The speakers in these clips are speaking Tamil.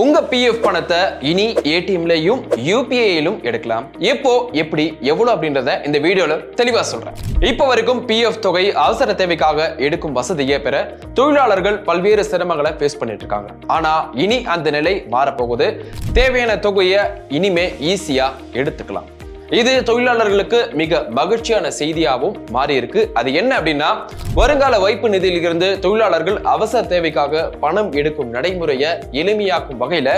உங்க பிஎஃப் பணத்தை இனி ஏடிஎம்லயும் யூபிஐயிலும் எடுக்கலாம். எப்போ எப்படி எவ்வளவு அப்படின்றத இந்த வீடியோல தெளிவா சொல்றேன். இப்போ வரைக்கும் பிஎஃப் தொகை அவசர தேவைக்காக எடுக்கும் வசதியை பெற தொழிலாளர்கள் பல்வேறு சிரமங்களை ஃபேஸ் பண்ணிட்டு இருக்காங்க. ஆனா இனி அந்த நிலை மாறப்போகுது. தேவையான தொகையை இனிமே ஈஸியா எடுத்துக்கலாம். இது தொழிலாளர்களுக்கு மிக மகிழ்ச்சியான செய்தியாகவும் மாறி இருக்கு அது என்ன அப்படின்னா வருங்கால வைப்பு நிதியிலிருந்து தொழிலாளர்கள் அவசர தேவைக்காக பணம் எடுக்கும் நடைமுறையை எளிமையாக்கும் வகையில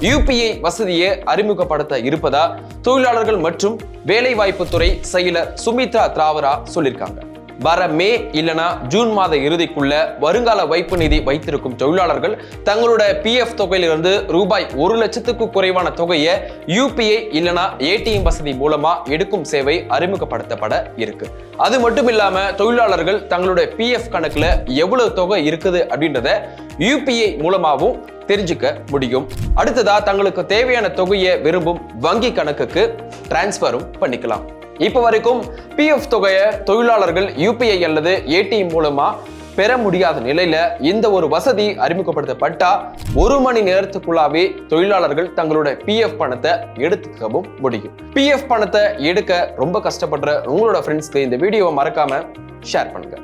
யூபிஐ வசதியை அறிமுகப்படுத்த இருப்பதா தொழிலாளர்கள் மற்றும் வேலைவாய்ப்புத்துறை செயலர் சுமித்ரா திராவரா சொல்லியிருக்காங்க. வர மே இல்லனா ஜூன் மாத இறுதிக்குள்ள வருங்கால வைப்பு நிதி வைத்திருக்கும் தொழிலாளர்கள் தங்களோட பிஎஃப் தொகையிலிருந்து ரூபாய் ஒரு லட்சத்துக்கு குறைவான தொகையை யூபிஐ இல்லனா ஏடிஎம் வசதி மூலமா எடுக்கும் சேவை அறிமுகப்படுத்தப்பட இருக்கு. அது மட்டும் இல்லாம தொழிலாளர்கள் தங்களுடைய பிஎஃப் கணக்குல எவ்வளவு தொகை இருக்குது அப்படின்றத யூபிஐ மூலமாகவும் தெரிஞ்சுக்க முடியும். அடுத்ததா தங்களுக்கு தேவையான தொகையை விரும்பும் வங்கி கணக்குக்கு டிரான்ஸ்ஃபரும் பண்ணிக்கலாம். இப்போ வரைக்கும் பிஎஃப் தொகையை தொழிலாளர்கள் யூபிஐ அல்லது ஏடிஎம் மூலமா பெற முடியாத நிலையில இந்த ஒரு வசதி அறிமுகப்படுத்தப்பட்டா ஒரு மணி நேரத்துக்குள்ளாவே தொழிலாளர்கள் தங்களோட பிஎஃப் பணத்தை எடுத்துக்கவும் முடியும். பிஎஃப் பணத்தை எடுக்க ரொம்ப கஷ்டப்படுற உங்களோட ஃப்ரெண்ட்ஸ்க்கு இந்த வீடியோவை மறக்காம ஷேர் பண்ணுங்க.